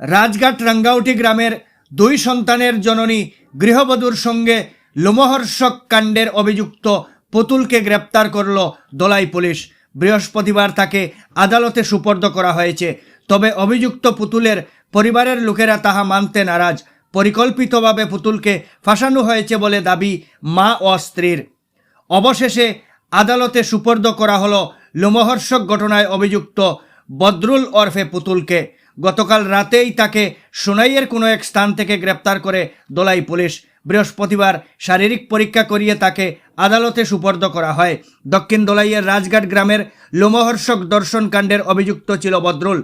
রাজঘাট রাঙ্গাউটি গ্রামের দুই সন্তানের জননী গৃহবধূর সঙ্গে লোমহর্ষক কাণ্ডের অভিযুক্ত পুতুলকে গ্রেপ্তার করল দলাই পুলিশ। বৃহস্পতিবার তাকে আদালতে সুপর্দ করা হয়েছে। তবে অভিযুক্ত পুতুলের পরিবারের লোকেরা তাহা মানতে নারাজ। পরিকল্পিতভাবে পুতুলকে ফাঁসানো হয়েছে বলে দাবি মা ও স্ত্রীর। অবশেষে আদালতে সুপর্দ করা হলো লোমহর্ষক ঘটনায় অভিযুক্ত বদরুল ওরফে পুতুলকে। গতকাল রাতেই তাকে সোনাইয়ের কোনো এক স্থান থেকে গ্রেপ্তার করে দোলাই পুলিশ। বৃহস্পতিবার শারীরিক পরীক্ষা করিয়ে তাকে আদালতে সুপর্দ করা হয়। দক্ষিণ দোলাইয়ের রাজঘাট গ্রামের লোমহর্ষক দর্শন কাণ্ডের অভিযুক্ত ছিল বদরুল।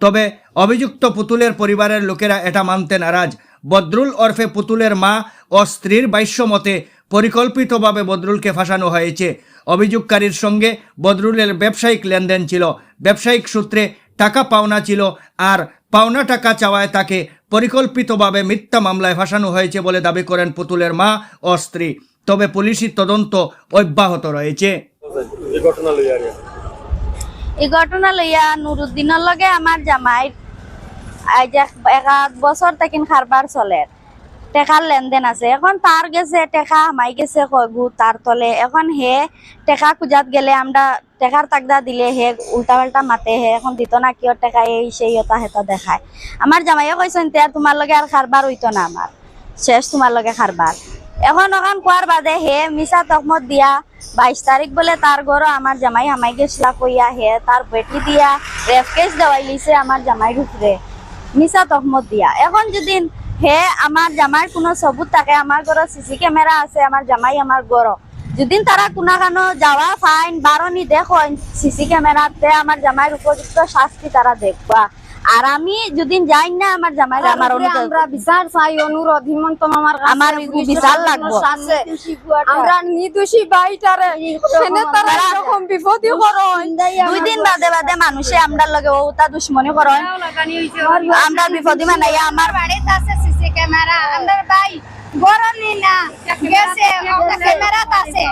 তবে অভিযুক্ত পুতুলের পরিবারের লোকেরা এটা মানতে নারাজ। বদরুল ওরফে পুতুলের মা ও স্ত্রীর বাইশ্য মতে পরিকল্পিতভাবে বদরুলকে ফাঁসানো হয়েছে। অভিযোগকারীর সঙ্গে বদরুলের ব্যবসায়িক লেনদেন ছিল। ব্যবসায়িক সূত্রে টাকা পাওনা ছিল আর পাওনা টাকা চাওয়ায় তাকে পরিকল্পিতভাবে মিথ্যা মামলায় ফাঁসানো হয়েছে বলে দাবি করেন পুতুলের মা ও স্ত্রী। তবে পুলিশি তদন্ত অব্যাহত রয়েছে। এই ঘটনা লইয়া আর এই ঘটনা লইয়া নুরুদ্দিনের লগে আমার জামাই আজ এক- বছর তাকিন খারবার চলে। টেকার লেনদেন আছে। এখন তার গেছে, টেকা হামাই গেছে কয়গু তার তলে। এখন হে টেকা খুঁজাত গেলে আমরা টেকার তাকদা দিলে হে উল্টা পাল্টা মাতে হে। এখন দিত না কিয় টেকা এই সেই এটা হেতা দেখায়। আমার জামাইয়ে কইছেন তে তোমার লগে আর খারবার হইতো না আমার শেষ তোমার লগে খারবার এখন ওখান কোয়ার বাদে হে মিছা তকমত দিয়া বাইশ তারিখ বলে তার ঘরও আমার জামাই হামাই গেছিলা কইয়া হে তার বেটি দিয়া রেফ কেস দেওয়াই লিছে আমার জামাই উপরে মিছা তকমত দিয়া। এখন যদি হে, আমার জামাই কোনো সবুত থাকে আমার ঘর সিসি ক্যামেরা আছে আমার জামাই আমার ঘর যদি তারা কোনা কানো যাওয়া ফাইন বারণি দেখো সিসি ক্যামেরাতে আমার জামাইয়ের উপযুক্ত শাস্তি তারা দেখবা আর আমি যদি যাই না আমার জামাইয়ের আমার আমরা বিচার চাই অনুরোধ হিমন্ত মামার আমার বিচার লাগবো। আমরা নির্দোষী বাইটারে সেনে তারা এরকম বিপদই করন দুই দিন বাদে বাদে মানুষে আমরা লগে ও তা দুশ্মনী করেন। আমরা বিপদী মানাইয়া আমার বাড়িতে আছে সিসি ক্যামেরা। আমার ভাই গরনি না। গেছে ক্যামেরাত আছে।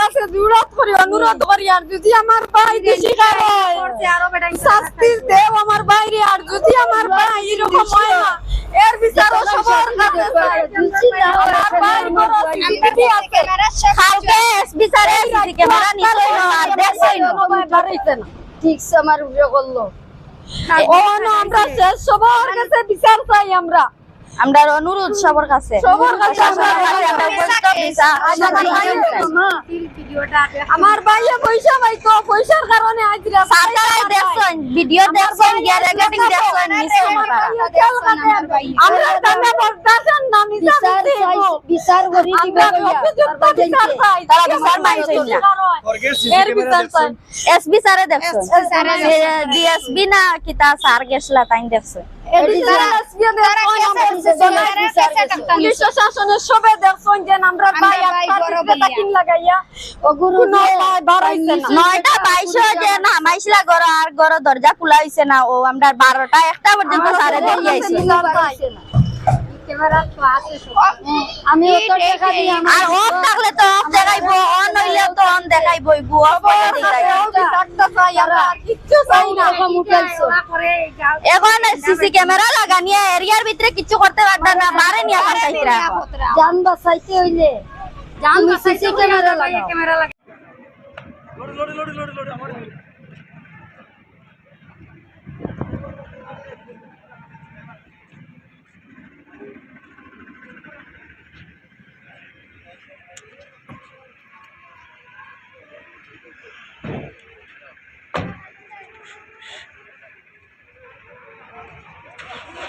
কাছে জুড়ত করি অনুরোধ করি। আর যদি আমার ভাই দোষী কারও শাস্তি দেও আমার বাইরে আর যদি আমার ভাই এরকম হয় না এর বিচার সবার কাছে চাই। আমার ভাইয়ের বড় CCTV আছে। ক্যামেরা সব কালকে এসপি স্যারে সিসি ক্যামেরা নিশ্চয় আর দেখছই না ঠিক আমার করল আমরা সবার কাছে বিচার চাই আমরা আমরা অনুরোধ সবার কাছে আমরা ভাইয়ে পয়সা পাইতো পয়সার কারণে আজ দেখছেন ভিডিও দেখছেন। আমরা বিচার করি আমরা উপযুক্ত বিচার চাই তারা বিচার মানছে না। এর বিচার চাই স্যারে দেখছেন। ডিএসপি না কিতা স্যার গেছলা তাই দেখছে। পুলিশ প্রশাসনের সবে দেখছেন যে আমরা ভাই আপনার কিন লাগাইয়া। ও গুরু বার হইছে না। নয়টা বাইশে যে ঘর আর ঘর দরজা খোলা হইছে না। ও আমরা বারোটা একটা পর্যন্ত স্যারে দেখি আইছি আমি অত টাকা দিয়ে আর অফ থাকলে তো অফ দেখাইবো অন হইলে তো অন দেখাইবো গু অফ এখন সিসি ক্যামেরা লাগানিয়ে এরিয়ার ভিতরে কিছু করতে পারতা না পাঠাইতরা জান বাঁচাইতে হইলে। জান সিসি ক্যামেরা লাগাও। লড়ি লড়ি লড়ি লড়ি লড়ি আমার।